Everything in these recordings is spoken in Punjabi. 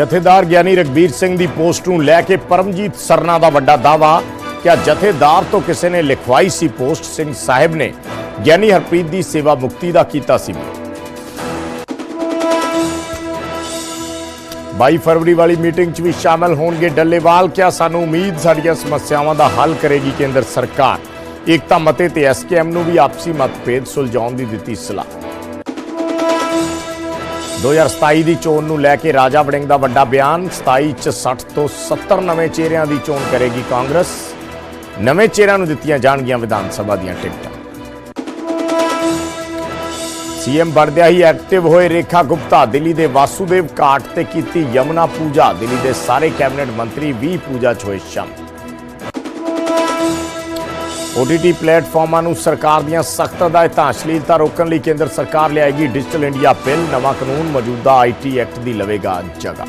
ਜਥੇਦਾਰ ਗਿਆਨੀ ਰਗਬੀਰ ਸਿੰਘ ਦੀ ਪੋਸਟ ਨੂੰ ਲੈ ਕੇ ਪਰਮਜੀਤ ਸਰਨਾ ਦਾ ਵੱਡਾ ਦਾਵਾ ਕਿ ਜਥੇਦਾਰ ਤੋਂ ਕਿਸੇ ਨੇ ਲਿਖਵਾਈ ਸੀ ਪੋਸਟ, ਸਿੰਘ ਸਾਹਿਬ ਨੇ। ਗਿਆਨੀ ਹਰਪ੍ਰੀਤ ਦੀ ਸੇਵਾ ਮੁਕਤੀ ਦਾ ਕੀਤਾ ਸੀ। ਵਿਰੋਧ। 22 ਫਰਵਰੀ ਵਾਲੀ ਮੀਟਿੰਗ 'ਚ ਵੀ ਸ਼ਾਮਲ ਹੋਣਗੇ ਡੱਲੇਵਾਲ। ਕਿਹਾ ਸਾਨੂੰ ਉਮੀਦ ਸਾਡੀਆਂ ਸਮੱਸਿਆਵਾਂ ਦਾ ਹੱਲ ਕਰੇਗੀ ਕੇਂਦਰ ਸਰਕਾਰ? ਏਕਤਾ ਮਤੇ ਤੇ ਐਸਕੇਐਮ ਨੂੰ ਵੀ ਆਪਸੀ ਮਤਭੇਦ ਸੁਲਝਾਉਣ ਦੀ ਦਿੱਤੀ ਸਲਾਹ। 2027 ਦੀ ਚੋਣ ਨੂੰ ਲੈ ਕੇ ਰਾਜਾ ਵੜਿੰਗ ਦਾ ਵੱਡਾ ਬਿਆਨ 27 ਚ 60 ਤੋਂ 70 ਨਵੇਂ ਚਿਹਰਿਆਂ ਦੀ ਚੋਣ ਕਰੇਗੀ ਕਾਂਗਰਸ। ਨਵੇਂ ਚਿਹਰਿਆਂ ਨੂੰ ਦਿੱਤੀਆਂ ਜਾਣਗੀਆਂ ਵਿਧਾਨ ਸਭਾ ਦੀਆਂ ਟਿਕਟਾਂ। ਸੀਐਮ ਬਣਦਿਆਂ ਹੀ ਐਕਟਿਵ ਹੋਏ ਰੇਖਾ ਗੁਪਤਾ, ਦਿੱਲੀ ਦੇ ਵਾਸੂਦੇਵ ਘਾਟ ਤੇ ਕੀਤੀ ਯਮੁਨਾ ਪੂਜਾ, ਦਿੱਲੀ ਦੇ ਸਾਰੇ ਕੈਬਨਿਟ ਮੰਤਰੀ ਵੀ ਪੂਜਾ 'ਚ ਹੋਏ ਸ਼ਾਮਲ। OTT ਪਲੇਟਫਾਰਮਾਂ ਨੂੰ ਸਰਕਾਰ ਦੀਆਂ ਸਖਤ ਹਦਾਇਤਾਂ, ਅਸ਼ਲੀਲਤਾ ਰੋਕਣ ਲਈ ਕੇਂਦਰ ਸਰਕਾਰ ਲਿਆਏਗੀ ਡਿਜੀਟਲ ਇੰਡੀਆ ਬਿੱਲ ਨਵਾਂ ਕਾਨੂੰਨ ਮੌਜੂਦਾ ਆਈਟੀ ਐਕਟ ਦੀ ਲਵੇਗਾ ਜਗ੍ਹਾ।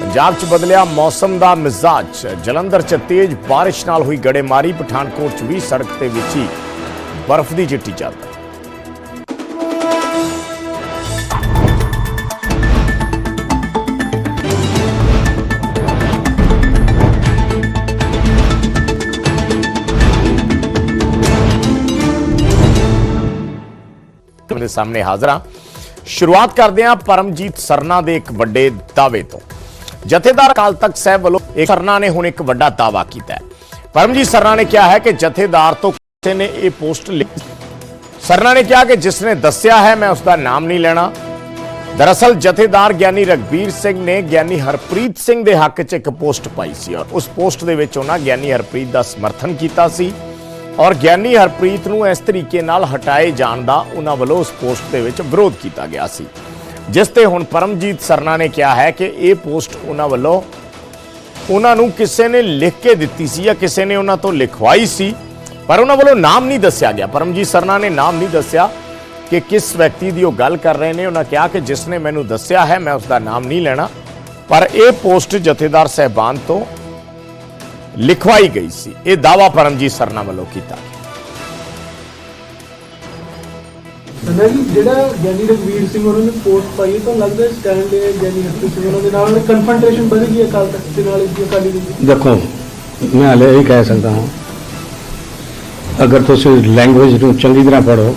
ਪੰਜਾਬ 'ਚ ਬਦਲਿਆ ਮੌਸਮ ਦਾ ਮਿਜ਼ਾਜ। ਜਲੰਧਰ 'ਚ ਤੇਜ਼ ਬਾਰਿਸ਼ ਨਾਲ ਹੋਈ ਗੜੇਮਾਰੀ, ਪਠਾਨਕੋਟ 'ਚ ਵੀ ਸੜਕ ਤੇ ਵਿਛੀ ਬਰਫ਼ ਦੀ ਚਿੱਟੀ ਚਾਦਰ। ਦੇ ਸਾਹਮਣੇ ਹਾਜ਼ਰ ਹਾਂ। ਸ਼ੁਰੂਆਤ ਕਰਦੇ ਹਾਂ ਪਰਮਜੀਤ ਸਰਨਾ ਦੇ ਇੱਕ ਵੱਡੇ ਦਾਅਵੇ ਤੋਂ। ਜਥੇਦਾਰ ਅਕਾਲ ਤਖਤ ਸਾਹਿਬ ਵੱਲੋਂ ਇੱਕ ਸਰਨਾ ਨੇ ਹੁਣ ਇੱਕ ਵੱਡਾ ਦਾਅਵਾ ਕੀਤਾ ਹੈ। ਪਰਮਜੀਤ ਸਰਨਾ ਨੇ ਕਿਹਾ ਹੈ ਕਿ ਜਥੇਦਾਰ ਤੋਂ ਕਿਸੇ ਨੇ ਇਹ ਪੋਸਟ ਲਿਖੀ ਸਰਨਾ ਨੇ ਕਿਹਾ ਕਿ ਜਿਸ ਨੇ ਦੱਸਿਆ ਹੈ, ਮੈਂ ਉਸ ਦਾ ਨਾਮ ਨਹੀਂ ਲੈਣਾ। ਦਰਅਸਲ ਜਥੇਦਾਰ ਗਿਆਨੀ ਰਗਬੀਰ ਸਿੰਘ ਨੇ ਗਿਆਨੀ ਹਰਪ੍ਰੀਤ ਸਿੰਘ ਦੇ ਹੱਕ 'ਚ ਇੱਕ ਪੋਸਟ ਪਾਈ ਸੀ ਔਰ ਉਸ ਪੋਸਟ ਦੇ ਵਿੱਚ ਉਹਨਾਂ ਗਿਆਨੀ ਹਰਪ੍ਰੀਤ ਦਾ ਸਮਰਥਨ ਕੀਤਾ ਸੀ। ਔਰ ਗਿਆਨੀ ਹਰਪ੍ਰੀਤ ਨੂੰ ਇਸ ਤਰੀਕੇ ਨਾਲ ਹਟਾਏ ਜਾਣ ਦਾ ਉਹਨਾਂ ਵੱਲੋਂ ਉਸ ਪੋਸਟ ਦੇ ਵਿੱਚ ਵਿਰੋਧ ਕੀਤਾ ਗਿਆ ਸੀ। ਜਿਸ ਤੇ ਹੁਣ ਪਰਮਜੀਤ ਸਰਨਾ ਨੇ ਕਿਹਾ ਹੈ ਕਿ ਇਹ ਪੋਸਟ ਉਹਨਾਂ ਵੱਲੋਂ ਉਹਨਾਂ ਨੂੰ ਕਿਸੇ ਨੇ ਲਿਖ ਕੇ ਦਿੱਤੀ ਸੀ ਜਾਂ ਕਿਸੇ ਨੇ ਉਹਨਾਂ ਤੋਂ ਲਿਖਵਾਈ ਸੀ, ਪਰ ਉਹਨਾਂ ਵੱਲੋਂ ਨਾਮ ਨਹੀਂ ਦੱਸਿਆ ਗਿਆ। ਪਰਮਜੀਤ ਸਰਨਾ ਨੇ ਨਾਮ ਨਹੀਂ ਦੱਸਿਆ ਕਿ ਕਿਸ ਵਿਅਕਤੀ ਦੀ ਉਹ ਗੱਲ ਕਰ ਰਹੇ ਨੇ। ਉਹਨਾਂ ਕਿਹਾ ਕਿ ਜਿਸ ਨੇ ਮੈਨੂੰ ਦੱਸਿਆ ਹੈ, ਮੈਂ ਉਸ ਦਾ ਨਾਮ ਨਹੀਂ ਲੈਣਾ। ਪਰ ਇਹ ਪੋਸਟ ਜਥੇਦਾਰ ਸਹਿਬਾਨ ਤੋਂ ਲਿਖਵਾਈ ਗਈ ਸੀ। ਇਹ ਦਾਵਾ ਪਰਮਜੀਤ ਸਰਨਾ ਵੱਲੋਂ ਕੀਤਾ ਜੀ ਜਿਹੜਾ ਗਿਆਨੀ ਰਘਵੀਰ ਸਿੰਘ ਉਹਨਾਂ ਨੇ ਪੋਸਟ ਪਾਈ ਹੈ ਤਾਂ ਲੱਗਦਾ ਹੈ ਸਟੈਂਡ ਲਿਆ ਗਿਆਨੀ ਹਰਪ੍ਰੀਤ ਸਿੰਘ ਉਹਨਾਂ ਦੇ ਨਾਲ ਕਨਫਰੰਟੇਸ਼ਨ ਵਧ ਗਈ ਹੈ ਅਕਾਲ ਤਖਤ ਦੇ ਨਾਲ ਇਸ ਅਕਾਲੀ ਦਲ ਦੀ। ਦੇਖੋ ਮੈਂ ਹਲੇ ਇਹ ਕਹਿ ਸਕਦਾ ਹਾਂ ਅਗਰ ਤੁਸੀਂ ਲੈਂਗੁਏਜ ਨੂੰ ਚੰਗੀ ਤਰ੍ਹਾਂ ਪੜੋ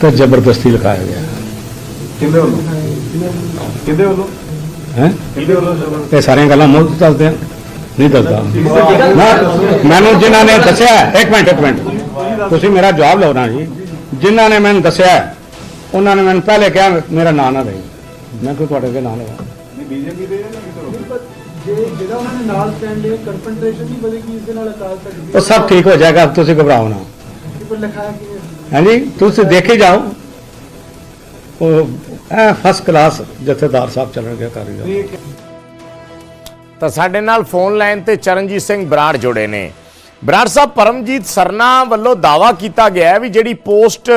ਤਾਂ ਜ਼ਬਰਦਸਤੀ ਲਿਖਾਇਆ ਗਿਆ। ਕਿਹਦੇ ਵੱਲੋਂ? ਕਿਹਦੇ ਵੱਲੋਂ? ਹੈ? ਕਿਹਦੇ ਵੱਲੋਂ ਇਹ ਸਾਰੀਆਂ ਗੱਲਾਂ ਮੁੱਢ ਦੱਸਦੇ ਆ ਨਹੀਂ ਦੱਸਦਾ। ਮੈਂ ਮੈਨੂੰ ਜਿਨ੍ਹਾਂ ਨੇ ਦੱਸਿਆ ਇੱਕ ਮਿੰਟ ਇੱਕ ਮਿੰਟ। ਤੁਸੀਂ ਮੇਰਾ ਜਵਾਬ ਲਓ ਨਾ ਜੀ ਜਿਨ੍ਹਾਂ ਨੇ ਮੈਨੂੰ ਦੱਸਿਆ ਉਹਨਾਂ ਨੇ ਮੈਨੂੰ ਪਹਿਲੇ ਕਿਹਾ ਮੇਰਾ ਨਾਂ ਨਾ ਲਈ ਮੈਂ ਕਿਉਂ ਤੁਹਾਡੇ ਅੱਗੇ ਨਾਂ ਲਗਾ ਬੀਜੇਪੀ ਦੇ ਜਾਂ ਜਿਹੜਾ ਉਹਨਾਂ ਨੇ ਨਾਲ ਸਟੈਂਡ ਲਿਆ ਕਨਫਰੰਟੇਸ਼ਨ ਨਹੀਂ ਵਧੇਗੀ ਇਸ ਦੇ ਨਾਲ ਅਕਾਲ ਤਖਤ ਦੀ ਉਹ ਸਭ ਠੀਕ ਹੋ ਜਾਏਗਾ ਤੁਸੀਂ ਘਬਰਾਓ ਨਾ? ਹਾਂਜੀ ਤੁਸੀਂ ਦੇਖੇ ਜਾਓ। ਉਹ ਇਹ ਫਸਟ ਕਲਾਸ ਜਥੇਦਾਰ ਸਾਹਿਬ ਚੱਲਣਗੇ ਕਾਰੀਗਰ ਤਾਂ ਸਾਡੇ ਨਾਲ ਫੋਨ ਲਾਈਨ ਤੇ ਚਰਨਜੀਤ ਸਿੰਘ ਬਰਾੜ ਜੁੜੇ ਨੇ। ਬਰਾੜ ਸਾਹਿਬ, ਪਰਮਜੀਤ ਸਰਨਾ ਵੱਲੋਂ ਦਾਵਾ ਕੀਤਾ ਗਿਆ ਹੈ ਵੀ ਜਿਹੜੀ ਪੋਸਟ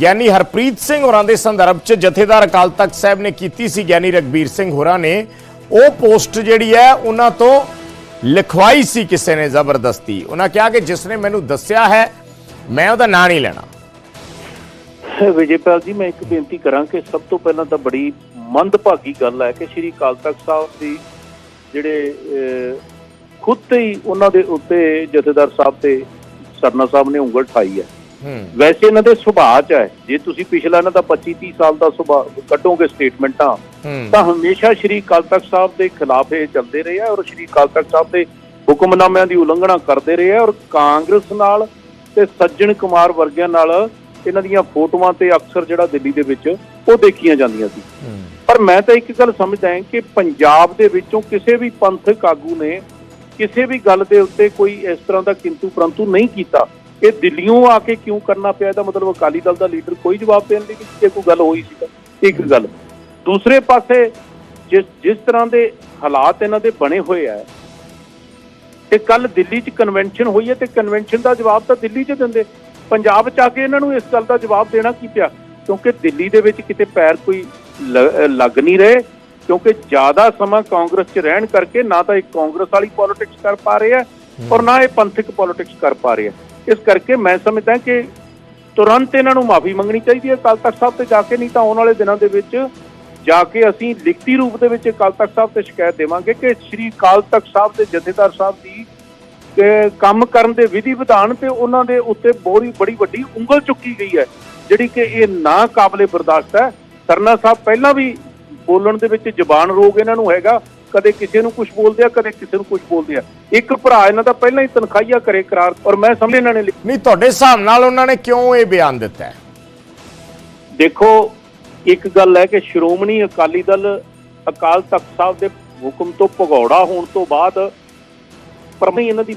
ਗਿਆਨੀ ਹਰਪ੍ਰੀਤ ਸਿੰਘ ਹੋਰਾਂ ਦੇ ਸੰਦਰਭ 'ਚ ਜਥੇਦਾਰ ਅਕਾਲ ਤਖਤ ਸਾਹਿਬ ਨੇ ਕੀਤੀ ਸੀ, ਗਿਆਨੀ ਰਗਬੀਰ ਸਿੰਘ ਹੋਰਾਂ ਨੇ, ਉਹ ਪੋਸਟ ਜਿਹੜੀ ਹੈ ਉਹਨਾਂ ਤੋਂ ਲਿਖਵਾਈ ਸੀ ਕਿਸੇ ਨੇ ਜ਼ਬਰਦਸਤੀ। ਉਹਨਾਂ ਕਿਹਾ ਕਿ ਜਿਸ ਨੇ ਮੈਨੂੰ ਦੱਸਿਆ ਹੈ, ਮੈਂ ਉਹਦਾ ਨਾਂ ਨਹੀਂ ਲੈਣਾ। ਵਿਜੇਪਾਲ ਜੀ, ਮੈਂ ਇੱਕ ਬੇਨਤੀ ਕਰਾਂ ਕਿ ਸਭ ਤੋਂ ਪਹਿਲਾਂ ਤਾਂ ਬੜੀ ਮੰਦਭਾਗੀ ਗੱਲ ਹੈ ਕਿ ਸ਼੍ਰੀ ਅਕਾਲ ਤਖਤ ਸਾਹਿਬ ਦੀ ਜਿਹੜੇ ਖੁਦ ਤੇ ਹੀ ਉਹਨਾਂ ਦੇ ਉੱਤੇ ਜਥੇਦਾਰ ਸਾਹਿਬ ਤੇ ਸਰਨਾ ਸਾਹਿਬ ਨੇ ਉਂਗਲ ਠਾਈ ਹੈ। ਵੈਸੇ ਇਹਨਾਂ ਦੇ ਸੁਭਾਅ ਚ ਹੈ। ਜੇ ਤੁਸੀਂ ਪਿਛਲਾ ਇਹਨਾਂ ਦਾ 25 30 ਸਾਲ ਦਾ ਸੁਭਾਅ ਕੱਢੋਗੇ ਸਟੇਟਮੈਂਟਾਂ ਤਾਂ ਹਮੇਸ਼ਾ ਸ਼੍ਰੀ ਅਕਾਲ ਤਖਤ ਸਾਹਿਬ ਦੇ ਖਿਲਾਫ ਇਹ ਚੱਲਦੇ ਰਹੇ ਆ ਔਰ ਸ਼੍ਰੀ ਅਕਾਲ ਤਖਤ ਸਾਹਿਬ ਦੇ ਹੁਕਮਨਾਮਿਆਂ ਦੀ ਉਲੰਘਣਾ ਕਰਦੇ ਰਹੇ ਆ ਔਰ ਕਾਂਗਰਸ ਨਾਲ ਤੇ ਸੱਜਣ ਕੁਮਾਰ ਵਰਗਿਆਂ ਨਾਲ ਇਹਨਾਂ ਦੀਆਂ ਫੋਟੋਆਂ ਤੇ ਅਕਸਰ ਜਿਹੜਾ ਦਿੱਲੀ ਦੇ ਵਿੱਚ ਉਹ ਦੇਖੀਆਂ ਜਾਂਦੀਆਂ ਸੀ। ਪਰ ਮੈਂ ਤਾਂ ਇੱਕ ਗੱਲ ਸਮਝਦਾ ਹਾਂ ਕਿ ਪੰਜਾਬ ਦੇ ਵਿੱਚੋਂ ਕਿਸੇ ਵੀ ਪੰਥਕ ਆਗੂ ਨੇ ਕਿਸੇ ਵੀ ਗੱਲ ਦੇ ਉੱਤੇ ਕੋਈ ਇਸ ਤਰ੍ਹਾਂ ਦਾ ਕਿੰਤੂ ਪਰੰਤੂ ਨਹੀਂ ਕੀਤਾ। ਇਹ ਦਿੱਲੀੋਂ ਆ ਕੇ ਕਿਉਂ ਕਰਨਾ ਪਿਆ? ਇਹਦਾ ਮਤਲਬ ਅਕਾਲੀ ਦਲ ਦਾ ਲੀਡਰ ਕੋਈ ਜਵਾਬ ਦੇਣ ਲਈ ਜੇ ਕੋਈ ਗੱਲ ਹੋਈ ਸੀ ਤਾਂ। ਇੱਕ ਗੱਲ। ਦੂਸਰੇ ਪਾਸੇ ਜਿਸ ਜਿਸ ਤਰ੍ਹਾਂ ਦੇ ਹਾਲਾਤ ਇਹਨਾਂ ਦੇ ਬਣੇ ਹੋਏ ਆ ਤੇ ਕੱਲ ਦਿੱਲੀ 'ਚ ਕਨਵੈਨਸ਼ਨ ਹੋਈ ਹੈ ਤੇ ਕਨਵੈਨਸ਼ਨ ਦਾ ਜਵਾਬ ਤਾਂ ਦਿੱਲੀ 'ਚ ਦਿੰਦੇ। ਪੰਜਾਬ 'ਚ ਆ ਕੇ ਇਹਨਾਂ ਨੂੰ ਇਸ ਗੱਲ ਦਾ ਜਵਾਬ ਦੇਣਾ ਕੀ ਪਿਆ? ਕਿਉਂਕਿ ਦਿੱਲੀ ਦੇ ਵਿੱਚ ਕਿਤੇ ਪੈਰ ਕੋਈ ਲੱਗ ਨਹੀਂ ਰਹੇ ਕਿਉਂਕਿ ਜ਼ਿਆਦਾ ਸਮਾਂ ਕਾਂਗਰਸ 'ਚ ਰਹਿਣ ਕਰਕੇ ਨਾ ਤਾਂ ਇਹ ਕਾਂਗਰਸ ਵਾਲੀ ਪੋਲਿਟਿਕਸ ਕਰ ਪਾ ਰਹੇ ਆ ਔਰ ਨਾ ਇਹ ਪੰਥਕ ਪੋਲਿਟਿਕਸ ਕਰ ਪਾ ਰਹੇ ਆ। ਇਸ ਕਰਕੇ ਮੈਂ ਸਮਝਦਾ ਕਿ ਤੁਰੰਤ ਇਹਨਾਂ ਨੂੰ ਮਾਫੀ ਮੰਗਣੀ ਚਾਹੀਦੀ ਹੈ ਅਕਾਲ ਤਖਤ ਸਾਹਿਬ ਤੇ ਜਾ ਕੇ ਨਹੀਂ ਤਾਂ ਆਉਣ ਵਾਲੇ ਦਿਨਾਂ ਦੇ ਵਿੱਚ ਜਾ ਕੇ ਅਸੀਂ ਲਿਖਤੀ ਰੂਪ ਦੇ ਵਿੱਚ ਅਕਾਲ ਤਖਤ ਸਾਹਿਬ ਤੇ ਸ਼ਿਕਾਇਤ ਦੇਵਾਂਗੇ ਕਿ ਸ੍ਰੀ ਅਕਾਲ ਤਖਤ ਸਾਹਿਬ ਦੇ ਜਥੇਦਾਰ ਸਾਹਿਬ ਦੀ ਕਿ ਕੰਮ ਕਰਨ ਦੇ ਵਿਧੀ ਵਿਧਾਨ ਤੇ ਉਹਨਾਂ ਦੇ ਉੱਤੇ ਬੜੀ ਬੜੀ ਵੱਡੀ ਉਂਗਲ ਚੁੱਕੀ ਗਈ ਹੈ ਜਿਹੜੀ ਕਿ ਇਹ ਨਾ ਕਾਬਲੇ ਬਰਦਾਸ਼ਤ ਹੈ। ਸਰਨਾ ਸਾਹਿਬ ਪਹਿਲਾਂ ਵੀ ਬੋਲਣ ਦੇ ਵਿੱਚ ਜ਼ਬਾਨ ਰੋਗ ਇਹਨਾਂ ਨੂੰ ਹੈਗਾ। ਕਦੇ ਕਿਸੇ ਨੂੰ ਕੁਝ ਬੋਲਦੇ ਆ ਕਦੇ ਕਿਸੇ ਨੂੰ ਕੁਝ ਬੋਲਦੇ ਆ। ਇੱਕ ਭਰਾ ਇਹਨਾਂ ਦਾ ਪਹਿਲਾਂ ਹੀ ਤਨਖਾਹੀਆ ਕਰੇ ਕਰਾਰ ਔਰ ਮੈਂ ਸਮਝ ਇਹਨਾਂ ਨੇ ਨਹੀਂ ਤੁਹਾਡੇ ਹਿਸਾਬ ਨਾਲ ਉਹਨਾਂ ਨੇ ਕਿਉਂ ਇਹ ਬਿਆਨ ਦਿੱਤਾ? ਹੈ ਦੇਖੋ ਇੱਕ ਗੱਲ ਹੈ ਕਿ ਸ਼੍ਰੋਮਣੀ ਅਕਾਲੀ ਦਲ ਅਕਾਲ ਤਖਤ ਸਾਹਿਬ ਦੇ ਹੁਕਮ ਤੋਂ ਭਗੌੜਾ ਹੋਣ ਤੋਂ ਬਾਅਦ ਪਰ ਨਹੀਂ ਇਹਨਾਂ ਦੀ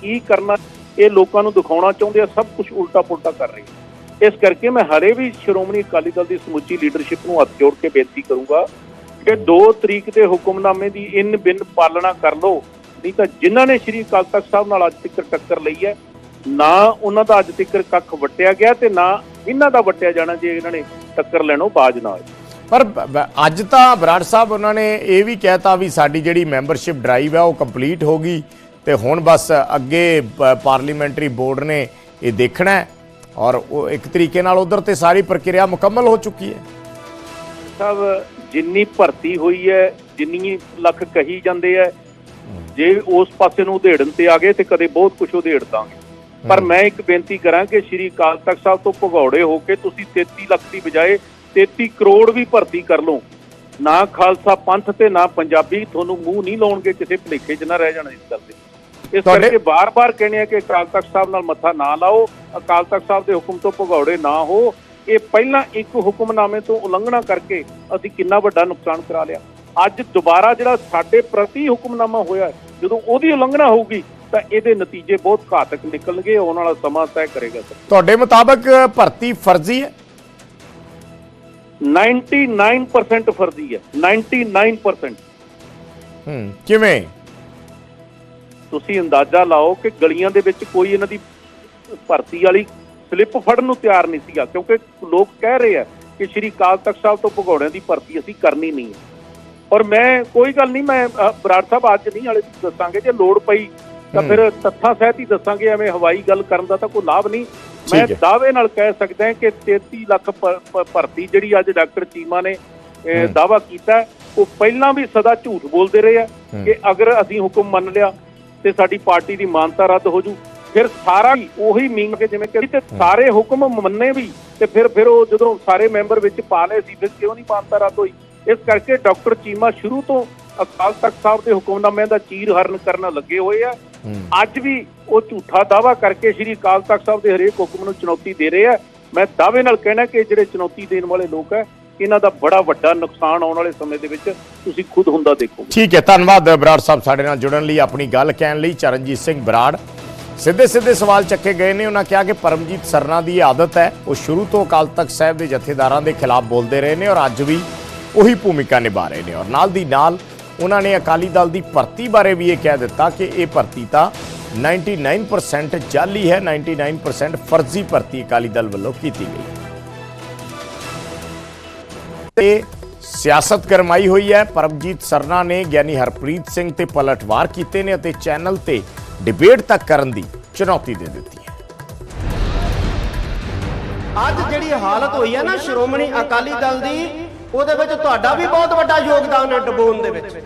ਕੀ ਕਰਨਾ ਇਹ ਲੋਕਾਂ ਨੂੰ ਦਿਖਾਉਣਾ ਚਾਹੁੰਦੇ ਆ ਸਭ ਕੁਝ ਉਲਟਾ ਪੁਲਟਾ ਕਰ ਰਹੇ ਆ। ਇਸ ਕਰਕੇ ਮੈਂ ਹਰੇ ਵੀ ਸ਼੍ਰੋਮਣੀ ਅਕਾਲੀ ਦਲ ਦੀ ਸਮੁੱਚੀ ਲੀਡਰਸ਼ਿਪ ਨੂੰ ਹੱਥ ਜੋੜ ਕੇ ਬੇਨਤੀ ਕਰੂੰਗਾ ਕਿ 2 ਤਰੀਕ ਦੇ ਹੁਕਮਨਾਮੇ ਦੀ ਇਨ ਬਿਨ ਪਾਲਣਾ ਕਰ ਲਓ। ਨਹੀਂ ਤਾਂ ਜਿਨ੍ਹਾਂ ਨੇ ਸ਼੍ਰੀ ਅਕਾਲ ਤਖਤ ਸਾਹਿਬ ਨਾਲ ਅੱਜ ਤੱਕ ਟੱਕਰ ਲਈ ਹੈ, ਨਾ ਉਹਨਾਂ ਦਾ ਅੱਜ ਤੱਕ ਕੱਖ ਵਟਿਆ ਗਿਆ ਤੇ ਨਾ ਇਹਨਾਂ ਦਾ ਵਟਿਆ ਜਾਣਾ ਜੇ ਇਹਨਾਂ ਨੇ ਟੱਕਰ ਲੈਣੋਂ ਬਾਜ ਨਾ ਹੋਏ। ਪਰ ਅੱਜ ਤਾਂ ਬਰਾੜ ਸਾਹਿਬ ਉਹਨਾਂ ਨੇ ਇਹ ਵੀ ਕਹਿਤਾ ਵੀ ਸਾਡੀ ਜਿਹੜੀ ਮੈਂਬਰਸ਼ਿਪ ਡਰਾਈਵ ਹੈ ਉਹ ਕੰਪਲੀਟ ਹੋ ਗਈ ਤੇ ਹੁਣ ਬਸ ਅੱਗੇ ਪਾਰਲੀਮੈਂਟਰੀ ਬੋਰਡ ਨੇ ਇਹ ਦੇਖਣਾ ਔਰ ਉਹ ਇੱਕ ਤਰੀਕੇ ਨਾਲ ਉਧਰ ਤੇ ਸਾਰੀ ਪ੍ਰਕਿਰਿਆ ਮੁਕੰਮਲ ਹੋ ਚੁੱਕੀ ਹੈ। ਸਭ ਜਿੰਨੀ ਭਰਤੀ ਹੋਈ ਹੈ ਜਿੰਨੀ ਲੱਖ ਕਹੀ ਜਾਂਦੇ ਹੈ ਜੇ ਉਸ ਪਾਸੇ ਨੂੰ ਉਧੇੜਨ ਤੇ ਆ ਗਏ ਤੇ ਕਦੇ ਬਹੁਤ ਕੁਝ ਉਧੇੜ ਦਾਂਗੇ। ਪਰ ਮੈਂ ਇੱਕ ਬੇਨਤੀ ਕਰਾਂ ਕਿ ਸ਼੍ਰੀ ਅਕਾਲ ਤਖਤ ਸਾਹਿਬ ਤੋਂ ਭਗੌੜੇ ਹੋ ਕੇ ਤੁਸੀਂ 33 ਲੱਖ ਦੀ ਬਜਾਏ 33 ਕਰੋੜ ਵੀ ਭਰਤੀ ਕਰ ਲਓ। ਨਾ ਖਾਲਸਾ ਪੰਥ ਤੇ ਨਾ ਪੰਜਾਬੀ ਤੁਹਾਨੂੰ ਮੂੰਹ ਨਹੀਂ ਲਾਉਣਗੇ ਕਿਸੇ ਭਲੇਖੇ 'ਚ ਨਾ ਰਹਿ ਜਾਣਾ ਇਸ ਗੱਲ ਦੇ ਇਸ ਕਰਕੇ ਬਾਰ-ਬਾਰ ਕਹਿੰਦੇ ਆ ਕਿ ਅਕਾਲ ਤਖਤ ਸਾਹਿਬ ਨਾਲ ਮੱਥਾ ਨਾ ਲਾਓ ਅਕਾਲ ਤਖਤ ਸਾਹਿਬ ਦੇ ਹੁਕਮ ਤੋਂ ਭਗੌੜੇ ਨਾ ਹੋ। ਇਹ ਪਹਿਲਾਂ ਇੱਕ ਹੁਕਮਨਾਮੇ ਤੋਂ ਉਲੰਘਣਾ ਕਰਕੇ ਅਸੀਂ ਕਿੰਨਾ ਵੱਡਾ ਨੁਕਸਾਨ ਕਰਾ ਲਿਆ। ਅੱਜ ਦੁਬਾਰਾ ਜਿਹੜਾ ਸਾਡੇ ਪ੍ਰਤੀ ਹੁਕਮਨਾਮਾ ਹੋਇਆ ਜਦੋਂ ਉਹਦੀ ਉਲੰਘਣਾ ਹੋਊਗੀ ਤਾਂ ਇਹਦੇ ਨਤੀਜੇ ਬਹੁਤ ਘਾਤਕ ਨਿਕਲਣਗੇ ਆਉਣ ਵਾਲਾ ਸਮਾਂ ਤੈਅ ਕਰੇਗਾ ਸਰ। ਤੁਹਾਡੇ ਮੁਤਾਬਕ ਭਰਤੀ ਫਰਜ਼ੀ ਹੈ? 99% ਫਰਜ਼ੀ ਹੈ 99% ਹੂੰ ਕਿਵੇਂ? ਤੁਸੀਂ ਅੰਦਾਜ਼ਾ ਲਾਓ ਕਿ ਗਲੀਆਂ ਦੇ ਵਿੱਚ ਕੋਈ ਇਹਨਾਂ ਦੀ ਭਰਤੀ ਵਾਲੀ ਸਲਿੱਪ ਫੜਨ ਨੂੰ ਤਿਆਰ ਨਹੀਂ ਸੀਗਾ ਕਿਉਂਕਿ ਲੋਕ ਕਹਿ ਰਹੇ ਆ ਕਿ ਸ਼੍ਰੀ ਅਕਾਲ ਤਖਤ ਸਾਹਿਬ ਤੋਂ ਭਗੌੜਿਆਂ ਦੀ ਭਰਤੀ ਅਸੀਂ ਕਰਨੀ ਨਹੀਂ ਹੈ ਔਰ ਮੈਂ ਕੋਈ ਗੱਲ ਨਹੀਂ ਮੈਂ ਬਰਾੜ ਸਾਹਿਬ ਅੱਜ ਨਹੀਂ ਵਾਲੇ ਦੱਸਾਂਗੇ ਜੇ ਲੋੜ ਪਈ ਤਾਂ। ਫਿਰ ਤੱਥਾਂ ਸਹਿਤ ਹੀ ਦੱਸਾਂਗੇ ਐਵੇਂ ਹਵਾਈ ਗੱਲ ਕਰਨ ਦਾ ਤਾਂ ਕੋਈ ਲਾਭ ਨਹੀਂ ਮੈਂ। ਦਾਅਵੇ ਨਾਲ ਕਹਿ ਸਕਦਾ ਕਿ 33 ਲੱਖ ਭਰਤੀ ਜਿਹੜੀ ਅੱਜ ਡਾਕਟਰ ਚੀਮਾ ਨੇ। ਦਾਅਵਾ ਕੀਤਾ ਉਹ ਪਹਿਲਾਂ ਵੀ ਸਦਾ ਝੂਠ ਬੋਲਦੇ ਰਹੇ ਆ। ਕਿ ਅਗਰ ਅਸੀਂ ਹੁਕਮ ਮੰਨ ਲਿਆ ਤੇ ਸਾਡੀ ਪਾਰਟੀ ਦੀ ਮਾਨਤਾ ਰੱਦ ਹੋ ਜੂ। ਫਿਰ ਸਾਰਾ ਉਹੀ ਮੀਨ ਕੇ ਜਿਵੇਂ ਕਿ ਤੇ ਸਾਰੇ ਹੁਕਮ ਮੰਨੇ ਵੀ ਤੇ ਫਿਰ ਫਿਰ ਉਹ ਜਦੋਂ ਸਾਰੇ ਮੈਂਬਰ ਵਿੱਚ ਪਾ ਲਏ ਸੀ ਫਿਰ ਕਿਉਂ ਨਹੀਂ ਮਾਨਤਾ ਰੱਦ ਹੋਈ? ਇਸ ਕਰਕੇ ਡਾਕਟਰ ਚੀਮਾ ਸ਼ੁਰੂ ਤੋਂ ਅਕਾਲ ਤਖਤ ਸਾਹਿਬ ਦੇ ਹੁਕਮਨਾਮਿਆਂ ਦਾ ਚੀਰ ਹਰਨ ਕਰਨ ਲੱਗੇ ਹੋਏ ਆ। ਅੱਜ ਵੀ ਉਹ ਝੂਠਾ ਦਾਵਾ ਕਰਕੇ ਸ਼੍ਰੀ ਅਕਾਲ ਤਖਤ ਸਾਹਿਬ ਦੇ ਹਰੇਕ ਹੁਕਮ ਨੂੰ ਚੁਣੌਤੀ ਦੇ ਰਹੇ ਆ। ਮੈਂ ਦਾਅਵੇ ਨਾਲ ਕਹਿਣਾ ਕਿ ਜਿਹੜੇ ਚੁਣੌਤੀ ਦੇਣ ਵਾਲੇ ਲੋਕ ਹੈ ਇਹਨਾਂ ਦਾ ਬੜਾ ਵੱਡਾ ਨੁਕਸਾਨ ਆਉਣ ਵਾਲੇ ਸਮੇਂ ਦੇ ਵਿੱਚ ਤੁਸੀਂ ਖੁਦ ਹੁੰਦਾ ਦੇਖੋਗੇ। ਠੀਕ ਹੈ, ਧੰਨਵਾਦ ਬਰਾੜ ਸਾਹਿਬ ਸਾਡੇ ਨਾਲ ਜੁੜਨ ਲਈ, ਆਪਣੀ ਗੱਲ ਕਹਿਣ ਲਈ, ਚਰਨਜੀਤ ਸਿੰਘ ਬਰਾੜ। ਸਿੱਧੇ ਸਿੱਧੇ ਸਵਾਲ ਚੱਕੇ ਗਏ ਨੇ, ਉਹਨਾਂ ਕਿਹਾ ਕਿ ਪਰਮਜੀਤ ਸਰਨਾ ਦੀ ਇਹ ਆਦਤ ਹੈ, ਉਹ ਸ਼ੁਰੂ ਤੋਂ ਅਕਾਲ ਤਖਤ ਸਾਹਿਬ ਦੇ ਜਥੇਦਾਰਾਂ ਦੇ ਖਿਲਾਫ ਬੋਲਦੇ ਰਹੇ ਨੇ ਔਰ ਅੱਜ ਵੀ ਉਹੀ ਭੂਮਿਕਾ ਨਿਭਾ ਰਹੇ ਨੇ। ਔਰ ਨਾਲ ਦੀ ਨਾਲ ਉਹਨਾਂ ਨੇ ਅਕਾਲੀ ਦਲ ਦੀ ਭਰਤੀ ਬਾਰੇ ਵੀ ਇਹ ਕਹਿ ਦਿੱਤਾ ਕਿ ਇਹ ਭਰਤੀ ਤਾਂ 99% ਜਾਲੀ ਹੈ 99% ਫਰਜ਼ੀ ਭਰਤੀ ਅਕਾਲੀ ਦਲ ਵੱਲੋਂ ਕੀਤੀ ਗਈ। ਤੇ ਸਿਆਸਤ ਕਰਮਾਈ ਹੋਈ ਹੈ। ਪਰਮਜੀਤ ਸਰਨਾ ਨੇ ਗਿਆਨੀ ਹਰਪ੍ਰੀਤ ਸਿੰਘ ਤੇ ਪਲਟਵਾਰ ਕੀਤੇ ਨੇ ਅਤੇ ਚੈਨਲ ਤੇ ਡਿਬੇਟ ਤੱਕ ਕਰਨ ਦੀ ਚੁਣੌਤੀ ਦੇ ਦਿੱਤੀ ਹੈ। ਅੱਜ ਜਿਹੜੀ ਹਾਲਤ ਹੋਈ ਹੈ ਨਾ ਸ਼੍ਰੋਮਣੀ ਅਕਾਲੀ ਦਲ ਦੀ ਉਹਦੇ ਵਿੱਚ ਤੁਹਾਡਾ ਵੀ ਬਹੁਤ ਵੱਡਾ ਯੋਗਦਾਨ ਹੈ ਡਬੋਨ ਦੇ ਵਿੱਚ।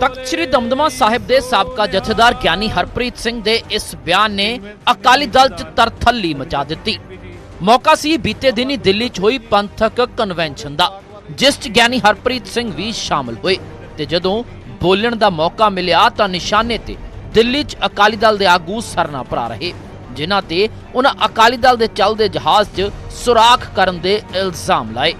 ਤਖਤ ਸ੍ਰੀ ਦਮਦਮਾ ਸਾਹਿਬ ਦੇ ਸਾਬਕਾ ਜਥੇਦਾਰ ਗਿਆਨੀ ਹਰਪ੍ਰੀਤ ਸਿੰਘ ਦੇ ਇਸ ਬਿਆਨ ਨੇ ਅਕਾਲੀ ਦਲ 'ਚ ਤਰਥੱਲੀ ਮਚਾ ਦਿੱਤੀ। ਮੌਕਾ ਸੀ ਬੀਤੇ ਦਿਨੀ ਦਿੱਲੀ 'ਚ ਹੋਈ ਪੰਥਕ ਕਨਵੈਨਸ਼ਨ ਦਾ, ਜਿਸ 'ਚ ਗਿਆਨੀ ਹਰਪ੍ਰੀਤ ਸਿੰਘ ਵੀ ਸ਼ਾਮਲ ਹੋਏ। ਤੇ ਜਦੋਂ ਬੋਲਣ ਦਾ ਮੌਕਾ ਮਿਲਿਆ ਤਾਂ ਨਿਸ਼ਾਨੇ ਤੇ ਦਿੱਲੀ 'ਚ ਅਕਾਲੀ ਦਲ ਦੇ ਆਗੂ ਸਰਨਾ ਭਰਾ ਰਹੇ, ਜਿਨ੍ਹਾਂ ਤੇ ਉਹਨਾਂ ਅਕਾਲੀ ਦਲ ਦੇ ਚੱਲਦੇ ਜਹਾਜ਼ 'ਚ ਸੁਰਾਖ ਕਰਨ ਦੇ ਇਲਜ਼ਾਮ ਲਾਏ।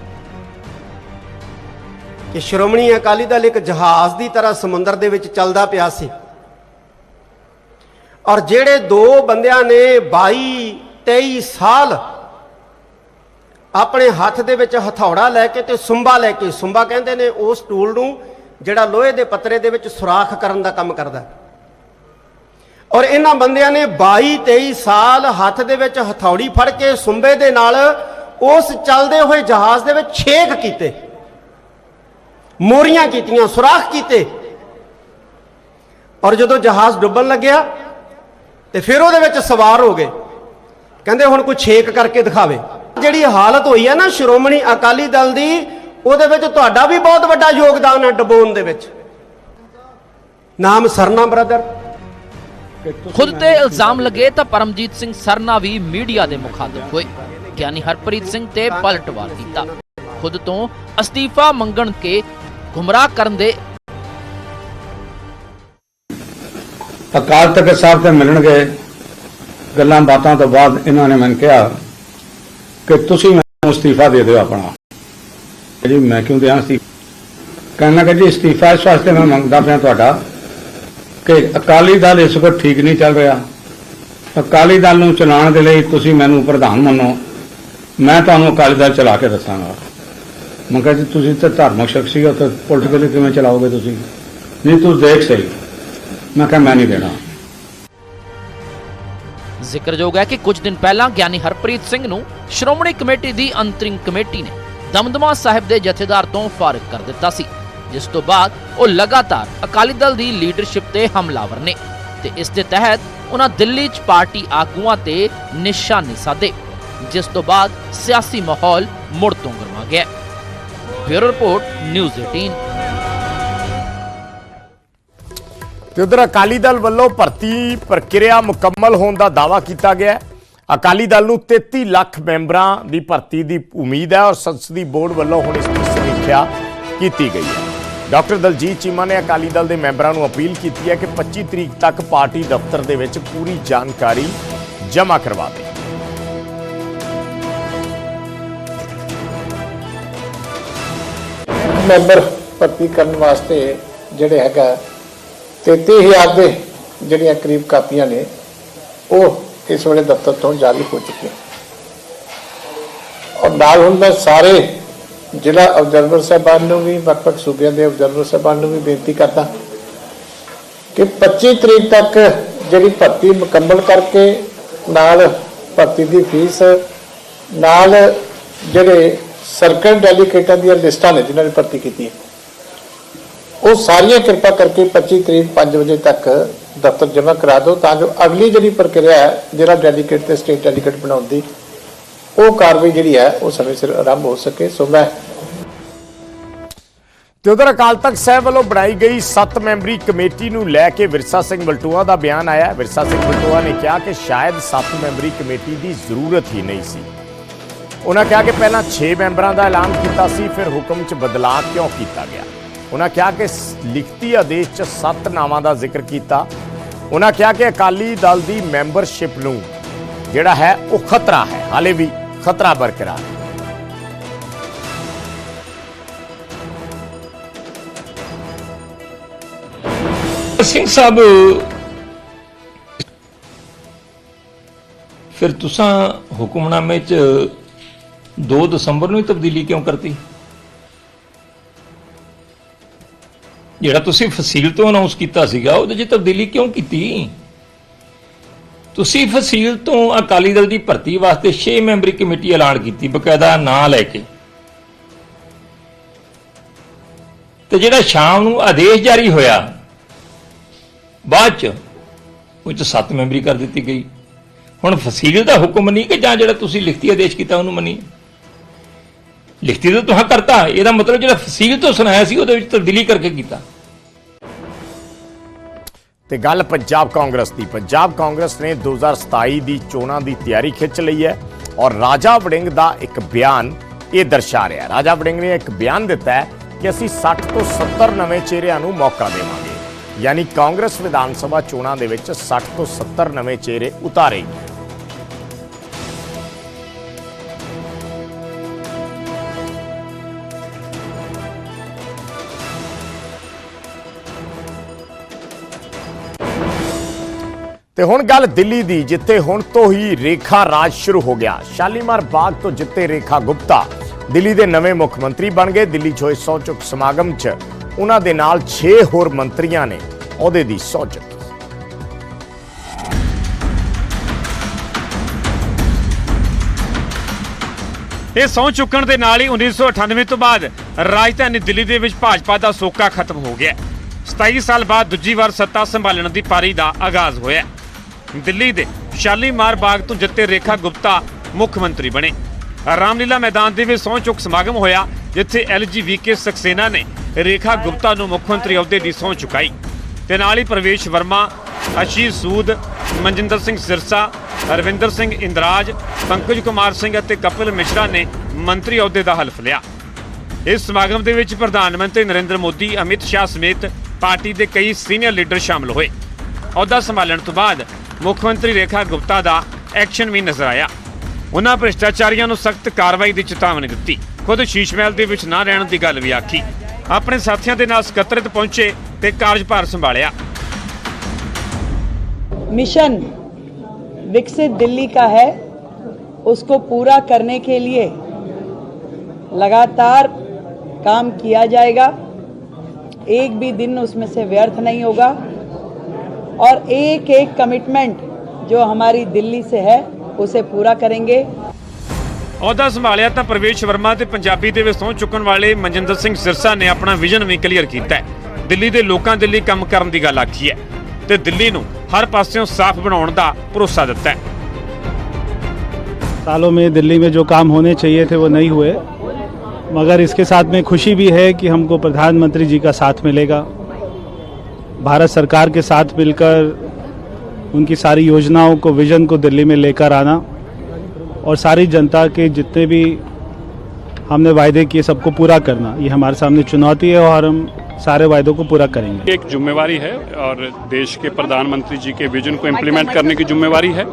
ਕਿ ਸ਼੍ਰੋਮਣੀ ਅਕਾਲੀ ਦਲ ਇੱਕ ਜਹਾਜ਼ ਦੀ ਤਰ੍ਹਾਂ ਸਮੁੰਦਰ ਦੇ ਵਿੱਚ ਚੱਲਦਾ ਪਿਆ ਸੀ। ਔਰ ਜਿਹੜੇ ਦੋ ਬੰਦਿਆਂ ਨੇ 22 23 ਸਾਲ ਆਪਣੇ ਹੱਥ ਦੇ ਵਿੱਚ ਹਥੌੜਾ ਲੈ ਕੇ ਤੇ ਸੁੰਬਾ ਲੈ ਕੇ, ਸੁੰਬਾ ਕਹਿੰਦੇ ਨੇ ਉਸ ਟੂਲ ਨੂੰ ਜਿਹੜਾ ਲੋਹੇ ਦੇ ਪੱਤਰੇ ਦੇ ਵਿੱਚ ਸੁਰਾਖ ਕਰਨ ਦਾ ਕੰਮ ਕਰਦਾ ਔਰ ਇਹਨਾਂ ਬੰਦਿਆਂ ਨੇ 22 23 ਸਾਲ ਹੱਥ ਦੇ ਵਿੱਚ ਹਥੌੜੀ ਫੜ ਕੇ ਸੁੰਬੇ ਦੇ ਨਾਲ ਉਸ ਚੱਲਦੇ ਹੋਏ ਜਹਾਜ਼ ਦੇ ਵਿੱਚ ਛੇਕ ਕੀਤੇ। ਮੋਰੀਆਂ ਕੀਤੀਆਂ, ਸੁਰਾਖ ਕੀਤੇ। ਔਰ ਜਦੋਂ ਜਹਾਜ਼ ਡੁੱਬਣ ਲੱਗਿਆ ਤੇ ਫਿਰ ਉਹਦੇ ਵਿੱਚ ਸਵਾਰ ਹੋ ਗਏ। ਕਹਿੰਦੇ ਹੁਣ ਕੋਈ ਛੇਕ ਕਰਕੇ ਦਿਖਾਵੇ। ਜਿਹੜੀ ਹਾਲਤ ਹੋਈ ਹੈ ਨਾ ਸ਼੍ਰੋਮਣੀ ਅਕਾਲੀ ਦਲ ਦੀ ਉਹਦੇ ਵਿੱਚ ਤੁਹਾਡਾ ਵੀ ਬਹੁਤ ਵੱਡਾ ਯੋਗਦਾਨ ਹੈ ਡਬੋਨ ਦੇ ਵਿੱਚ। ਨਾਮ ਸਰਨਾ ਬ੍ਰਦਰ ਖੁਦ ਤੇ ਇਲਜ਼ਾਮ ਲੱਗੇ ਤਾਂ ਪਰਮਜੀਤ ਸਿੰਘ ਸਰਨਾ ਵੀ ਮੀਡੀਆ ਦੇ ਮੁਖਾਤਬ ਹੋਏ। ਗਿਆਨੀ ਹਰਪ੍ਰੀਤ ਸਿੰਘ ਤੇ ਪਲਟਵਾਰ ਕੀਤਾ। ਖੁਦ ਤੋਂ ਅਸਤੀਫਾ ਮੰਗਣ ਕੇ ਗੁੰਮਰਾਹ ਕਰਨ ਦੇ ਅਕਾਲ ਤਖਤ ਸਾਹਿਬ ਤੇ ਮਿਲਣਗੇ। ਗੱਲਾਂ ਬਾਤਾਂ ਤੋਂ ਬਾਅਦ ਇਹਨਾਂ ਨੇ ਮੈਨੂੰ ਕਿਹਾ ਕਿ ਤੁਸੀਂ ਮੈਨੂੰ ਅਸਤੀਫਾ ਦੇ ਦਿਓ ਆਪਣਾ। ਜੀ, ਮੈਂ ਕਿਉਂ ਦਿਆਂ ਸੀ ਕਹਿੰਦਾ ਕਿ ਜੀ, ਅਸਤੀਫਾ ਇਸ ਵਾਸਤੇ ਮੈਂ ਮੰਗਦਾ ਪਿਆ ਤੁਹਾਡਾ ਕਿ ਅਕਾਲੀ ਦਲ ਇਸ ਵਕਤ ਠੀਕ ਨਹੀਂ ਚੱਲ ਰਿਹਾ। ਅਕਾਲੀ ਦਲ ਨੂੰ ਚਲਾਉਣ ਦੇ ਲਈ ਤੁਸੀਂ ਮੈਨੂੰ ਪ੍ਰਧਾਨ ਮੰਨੋ। ਮੈਂ ਤੁਹਾਨੂੰ ਅਕਾਲੀ ਦਲ ਚਲਾ ਕੇ ਦੱਸਾਂਗਾ। ਮੈਂ ਕਿਹਾ ਜੀ, ਤੁਸੀਂ ਤਾਂ ਧਾਰਮਿਕ ਸ਼ਖਸੀਅਤ ਹੋ ਪੋਲੀਟੀਕਲੀ ਕਿਵੇਂ ਚਲਾਓਗੇ ਤੁਸੀਂ? ਨਹੀਂ ਤੂੰ ਦੇਖ ਸਹੀ। ਮੈਂ ਕਿਹਾ, ਮੈਂ ਨਹੀਂ ਦੇਣਾ। ਜ਼ਿਕਰਯੋਗ ਹੈ ਕਿ ਕੁਝ ਦਿਨ ਪਹਿਲਾਂ ਗਿਆਨੀ ਹਰਪ੍ਰੀਤ ਸਿੰਘ ਨੂੰ ਸ਼੍ਰੋਮਣੀ ਕਮੇਟੀ ਦੀ ਅੰਤਰਿੰਗ ਕਮੇਟੀ ਨੇ ਦਮਦਮਾ ਸਾਹਿਬ ਦੇ ਜਥੇਦਾਰ ਤੋਂ ਫਾਰਗ ਕਰ ਦਿੱਤਾ ਸੀ, ਜਿਸ ਤੋਂ ਬਾਅਦ ਉਹ ਲਗਾਤਾਰ ਅਕਾਲੀ ਦਲ ਦੀ ਲੀਡਰਸ਼ਿਪ ਤੇ ਹਮਲਾਵਰ ਨੇ ਤੇ ਇਸ ਦੇ ਤਹਿਤ ਉਹਨਾਂ ਦਿੱਲੀ 'ਚ ਪਾਰਟੀ ਆਗੂਆਂ ਤੇ ਨਿਸ਼ਾਨੇ ਸਾਧੇ, ਜਿਸ ਤੋਂ ਬਾਅਦ ਸਿਆਸੀ ਮਾਹੌਲ ਮੁੜ ਤੋਂ ਗਰਮਾ ਗਿਆ। ਬਿਊਰੋ ਰਿਪੋਰਟ ਨਿਊਜ਼ 18 ਤੇ ਉਧਰ ਅਕਾਲੀ ਦਲ ਵੱਲੋਂ ਭਰਤੀ ਪ੍ਰਕਿਰਿਆ ਮੁਕੰਮਲ ਹੋਣ ਦਾ ਦਾਅਵਾ ਕੀਤਾ ਗਿਆ ਹੈ। ਅਕਾਲੀ ਦਲ ਨੂੰ 33 ਲੱਖ ਮੈਂਬਰਾਂ ਦੀ ਭਰਤੀ ਦੀ ਉਮੀਦ ਹੈ ਔਰ ਸੰਸਦੀ ਬੋਰਡ ਵੱਲੋਂ ਹੁਣ ਇਸ ਦੀ ਸਮੀਖਿਆ ਕੀਤੀ ਗਈ ਹੈ। ਡਾਕਟਰ ਦਲਜੀਤ ਚੀਮਾ ਨੇ ਅਕਾਲੀ ਦਲ ਦੇ ਮੈਂਬਰਾਂ ਨੂੰ ਅਪੀਲ ਕੀਤੀ ਹੈ ਕਿ 25 ਤਰੀਕ ਤੱਕ ਪਾਰਟੀ ਦਫ਼ਤਰ ਦੇ ਵਿੱਚ ਪੂਰੀ ਜਾਣਕਾਰੀ ਜਮ੍ਹਾਂ ਕਰਵਾ ਦੇ ਮੈਂਬਰ ਭਰਤੀ ਕਰਨ ਵਾਸਤੇ ਜਿਹੜੇ ਹੈਗਾ 33000 ਦੇ ਜਿਹੜੀਆਂ ਕਰੀਬ ਕਾਪੀਆਂ ਨੇ, ਉਹ ਇਸ ਵੇਲੇ ਦਫ਼ਤਰ ਤੋਂ ਜਾਰੀ ਹੋ ਚੁੱਕੀਆਂ। ਔਰ ਨਾਲ ਹੁਣ ਮੈਂ ਸਾਰੇ ਜ਼ਿਲ੍ਹਾ ਅਬਜ਼ਰਵਰ ਸਾਹਿਬਾਨ ਨੂੰ ਵੀ, ਵੱਖ-ਵੱਖ ਸੂਬਿਆਂ ਦੇ ਅਬਜ਼ਰਵਰ ਸਾਹਿਬਾਨ ਨੂੰ ਵੀ ਬੇਨਤੀ ਕਰਦਾ ਕਿ 25 ਤਰੀਕ ਤੱਕ ਜਿਹੜੀ ਭਰਤੀ ਮੁਕੰਮਲ ਕਰਕੇ ਨਾਲ ਭਰਤੀ ਦੀ ਫੀਸ, ਨਾਲ ਜਿਹੜੇ ਸਰਕਲ ਡੈਲੀਗੇਟਾਂ ਦੀਆਂ ਲਿਸਟਾਂ ਨੇ ਜਿਨ੍ਹਾਂ ਨੇ ਭਰਤੀ ਕੀਤੀ ਹੈ ਉਹ ਸਾਰੀਆਂ ਕਿਰਪਾ ਕਰਕੇ 25 ਤਰੀਕ 5 ਵਜੇ ਤੱਕ ਦਫ਼ਤਰ ਜਮ੍ਹਾਂ ਕਰਾ ਦਿਓ ਤਾਂ ਜੋ ਅਗਲੀ ਜਿਹੜੀ ਪ੍ਰਕਿਰਿਆ ਹੈ, ਜਿਹੜਾ ਡੈਲੀਗੇਟ ਤੇ ਸਟੇਟ ਡੈਲੀਗੇਟ ਬਣਾਉਣ ਦੀ, ਉਹ ਕਾਰਵਾਈ ਜਿਹੜੀ ਹੈ, ਉਹ ਸਮੇਂ ਸਿਰ ਆਰੰਭ ਹੋ ਸਕੇ। ਸੋ ਮੈਂ ਤੇ ਉਧਰ ਅਕਾਲ ਤਖਤ ਸਾਹਿਬ ਵੱਲੋਂ ਬਣਾਈ ਗਈ 7 ਮੈਂਬਰੀ ਕਮੇਟੀ ਨੂੰ ਲੈ ਕੇ ਵਿਰਸਾ ਸਿੰਘ ਬਲਟੂਆ ਦਾ ਬਿਆਨ ਆਇਆ। ਵਿਰਸਾ ਸਿੰਘ ਬਲਟੂਆ ਨੇ ਕਿਹਾ ਕਿ ਸ਼ਾਇਦ 7 ਮੈਂਬਰੀ ਕਮੇਟੀ ਦੀ ਜ਼ਰੂਰਤ ਹੀ ਨਹੀਂ ਸੀ। ਉਹਨਾਂ ਕਿਹਾ ਕਿ ਪਹਿਲਾਂ 6 ਮੈਂਬਰਾਂ ਦਾ ਐਲਾਨ ਕੀਤਾ ਸੀ, ਫਿਰ ਹੁਕਮ 'ਚ ਬਦਲਾਅ ਕਿਉਂ ਕੀਤਾ ਗਿਆ? ਉਹਨਾਂ ਕਿਹਾ ਕਿ ਲਿਖਤੀ ਆਦੇਸ਼ 'ਚ ਸੱਤ ਨਾਵਾਂ ਦਾ ਜ਼ਿਕਰ ਕੀਤਾ। ਉਹਨਾਂ ਕਿਹਾ ਕਿ ਅਕਾਲੀ ਦਲ ਦੀ ਮੈਂਬਰਸ਼ਿਪ ਨੂੰ ਜਿਹੜਾ ਹੈ ਉਹ ਖਤਰਾ ਹੈ। ਹਾਲੇ ਵੀ ਖਤਰਾ ਬਰਕਰਾਰ ਹੈ। ਸਿੰਘ ਸਾਹਿਬ ਫਿਰ ਤੁਸੀਂ ਹੁਕਮਨਾਮੇ ਚ 2 ਦਸੰਬਰ ਨੂੰ ਹੀ ਤਬਦੀਲੀ ਕਿਉਂ ਕਰਤੀ? ਜਿਹੜਾ ਤੁਸੀਂ ਫਸੀਲ ਤੋਂ ਅਨਾਉਂਸ ਕੀਤਾ ਸੀਗਾ ਉਹਦੇ 'ਚ ਤਬਦੀਲੀ ਕਿਉਂ ਕੀਤੀ? ਤੁਸੀਂ ਫਸੀਲ ਤੋਂ ਅਕਾਲੀ ਦਲ ਦੀ ਭਰਤੀ ਵਾਸਤੇ 6 ਮੈਂਬਰੀ ਕਮੇਟੀ ਐਲਾਨ ਕੀਤੀ, ਬਕਾਇਦਾ ਨਾਂ ਲੈ ਕੇ। ਤੇ ਜਿਹੜਾ ਸ਼ਾਮ ਨੂੰ ਆਦੇਸ਼ ਜਾਰੀ ਹੋਇਆ, ਬਾਅਦ ਚ ਉਹ ਚ ਸੱਤ ਮੈਂਬਰੀ ਕਰ ਦਿੱਤੀ ਗਈ। ਹੁਣ ਫਸੀਲ ਦਾ ਹੁਕਮ ਨਹੀਂ ਕਿ ਜਾਂ ਜਿਹੜਾ ਤੁਸੀਂ ਲਿਖਤੀ ਆਦੇਸ਼ ਕੀਤਾ, ਉਹਨੂੰ ਮੰਨੀ। ਲਿਖਤੀ ਤਾਂ ਤੁਹਾਂ ਕਰਤਾ, ਇਹਦਾ ਮਤਲਬ ਜਿਹੜਾ ਫਸੀਲ ਤੋਂ ਸੁਣਾਇਆ ਸੀ, ਉਹਦੇ ਵਿੱਚ ਤਬਦੀਲੀ ਕਰਕੇ ਕੀਤਾ। ਤੇ ਗੱਲ ਪੰਜਾਬ ਕਾਂਗਰਸ ਦੀ। ਪੰਜਾਬ ਕਾਂਗਰਸ ਨੇ 2027 ਦੀ ਚੋਣਾਂ ਦੀ ਤਿਆਰੀ ਖਿੱਚ ਲਈ ਹੈ ਔਰ ਰਾਜਾ ਵੜਿੰਗ ਦਾ ਇੱਕ ਬਿਆਨ ਇਹ ਦਰਸਾ ਰਿਹਾ। ਰਾਜਾ ਵੜਿੰਗ ਨੇ ਇੱਕ ਬਿਆਨ ਦਿੱਤਾ ਹੈ ਕਿ ਅਸੀਂ 60 ਤੋਂ 70 ਨਵੇਂ ਚਿਹਰਿਆਂ ਨੂੰ ਮੌਕਾ ਦੇਵਾਂਗੇ। ਯਾਨੀ ਕਾਂਗਰਸ ਵਿਧਾਨ ਸਭਾ ਚੋਣਾਂ ਦੇ ਵਿੱਚ 60 ਤੋਂ 70 ਨਵੇਂ ਚਿਹਰੇ ਉਤਾਰੇਗੀ। ਤੇ ਹੁਣ ਗੱਲ ਦਿੱਲੀ ਦੀ, ਜਿੱਥੇ ਹੁਣ ਤੋਂ ਹੀ ਰੇਖਾ ਰਾਜ ਸ਼ੁਰੂ ਹੋ ਗਿਆ। ਸ਼ਾਲੀਮਾਰ ਬਾਗ ਤੋਂ ਜਿੱਤੇ ਰੇਖਾ ਗੁਪਤਾ ਦਿੱਲੀ ਦੇ ਨਵੇਂ ਮੁੱਖ ਮੰਤਰੀ ਬਣ ਗਏ। ਦਿੱਲੀ 'ਚ ਹੋਏ ਸਹੁੰ ਚੁੱਕ ਸਮਾਗਮ 'ਚ ਉਹਨਾਂ ਦੇ ਨਾਲ 6 ਹੋਰ ਮੰਤਰੀਆਂ ਨੇ ਅਹੁਦੇ ਦੀ ਸਹੁੰ ਇਹ ਸਹੁੰ ਚੁੱਕਣ ਦੇ ਨਾਲ ਹੀ 1998 ਤੋਂ ਬਾਅਦ ਰਾਜਧਾਨੀ ਦਿੱਲੀ ਦੇ ਵਿੱਚ ਭਾਜਪਾ ਦਾ ਸੋਕਾ ਖਤਮ ਹੋ ਗਿਆ। 27 ਸਾਲ ਬਾਅਦ ਦੂਜੀ ਵਾਰ ਸੱਤਾ ਸੰਭਾਲਣ ਦੀ ਪਾਰੀ ਦਾ ਆਗਾਜ਼ ਹੋਇਆ। ਦਿੱਲੀ ਦੇ ਸ਼ਾਲੀਮਾਰ ਬਾਗ ਤੋਂ ਜਿੱਤੇ ਰੇਖਾ ਗੁਪਤਾ ਮੁੱਖ ਮੰਤਰੀ ਬਣੇ। ਰਾਮਲੀਲਾ ਮੈਦਾਨ ਦੇ ਵਿੱਚ ਸਹੁੰ ਚੁੱਕ ਸਮਾਗਮ ਹੋਇਆ, ਜਿੱਥੇ ਐਲਜੀਵੀਕੇ ਸਕਸੇਨਾ ਨੇ ਰੇਖਾ ਗੁਪਤਾ ਨੂੰ ਮੁੱਖ ਮੰਤਰੀ ਅਹੁਦੇ ਦੀ ਸਹੁੰ ਚੁਕਾਈ। ਤੇ ਨਾਲ ਹੀ ਪ੍ਰਵੇਸ਼ ਵਰਮਾ ਅਸ਼ੀਸ਼ ਸੂਦ, ਮਨਜਿੰਦਰ ਸਿੰਘ ਸਿਰਸਾ, ਰਵਿੰਦਰ ਸਿੰਘ ਇੰਦਰਾਜ, ਪੰਕਜ ਕੁਮਾਰ ਸਿੰਘ ਅਤੇ ਕਪਿਲ ਮਿਸ਼ਰਾ ਨੇ ਮੰਤਰੀ ਅਹੁਦੇ ਦਾ ਹਲਫ ਲਿਆ। ਇਸ ਸਮਾਗਮ ਦੇ ਵਿੱਚ ਪ੍ਰਧਾਨ ਮੰਤਰੀ ਨਰਿੰਦਰ ਮੋਦੀ, ਅਮਿਤ ਸ਼ਾਹ ਸਮੇਤ ਪਾਰਟੀ ਦੇ ਕਈ ਸੀਨੀਅਰ ਲੀਡਰ ਸ਼ਾਮਲ ਹੋਏ। ਅਹੁਦਾ ਸੰਭਾਲਣ ਤੋਂ ਬਾਅਦ ਮੁੱਖ ਮੰਤਰੀ ਰੇਖਾ ਗੁਪਤਾ ਦਾ ਐਕਸ਼ਨ ਵੀ ਨਜ਼ਰ ਆਇਆ ਉਹਨਾਂ ਭ੍ਰਿਸ਼ਟਾਚਾਰੀਆਂ ਨੂੰ ਸਖਤ ਕਾਰਵਾਈ ਦੀ ਚੇਤਾਵਨੀ ਦਿੱਤੀ ਖੁਦ ਸ਼ੀਸ਼ ਮਹਿਲ ਦੇ ਵਿੱਚ ਨਾ ਰਹਿਣ ਦੀ ਗੱਲ ਵੀ ਆਖੀ ਆਪਣੇ ਸਾਥੀਆਂ ਦੇ ਨਾਲ ਸਕੱਤਰਤ ਪਹੁੰਚੇ ਤੇ ਕਾਰਜਭਾਰ ਸੰਭਾਲਿਆ मिशन विकसित दिल्ली का है उसको पूरा करने के लिए लगातार काम किया जाएगा एक भी दिन उसमें से व्यर्थ नहीं होगा और एक एक कमिटमेंट जो हमारी दिल्ली से है उसे पूरा करेंगे ਅਹੁਦਾ ਸੰਭਾਲਿਆ ਤਾਂ ਪ੍ਰਵੇਸ਼ ਵਰਮਾ ਤੇ ਪੰਜਾਬੀ ਦੇ ਵਿੱਚ ਸਹੁੰ ਚੁੱਕਣ ਵਾਲੇ ਮਨਜਿੰਦਰ ਸਿੰਘ ਸਿਰਸਾ ਨੇ ਆਪਣਾ ਵਿਜ਼ਨ ਵੀ ਕਲੀਅਰ ਕੀਤਾ ਹੈ ਦਿੱਲੀ ਦੇ ਲੋਕਾਂ ਦੇ ਲਈ ਕੰਮ ਕਰਨ ਦੀ ਗੱਲ ਆਖੀ ਹੈ ਤੇ ਦਿੱਲੀ ਨੂੰ ਹਰ ਪਾਸਿਓਂ ਸਾਫ਼ ਬਣਾਉਣ ਦਾ ਭਰੋਸਾ ਦਿੱਤਾ ਹੈ सालों में दिल्ली में जो काम होने चाहिए थे वो नहीं हुए मगर इसके साथ में खुशी भी है कि हमको प्रधानमंत्री जी का साथ मिलेगा भारत सरकार के साथ मिलकर उनकी सारी योजनाओं को विजन को दिल्ली में लेकर आना और सारी जनता के जितने भी हमने वायदे किए सबको पूरा करना, ये हमारे सामने चुनौती है और हम सारे वायदों को पूरा करेंगे। एक जिम्मेवारी है और देश के प्रधानमंत्री जी के विजन को इम्प्लीमेंट करने की जिम्मेवारी है।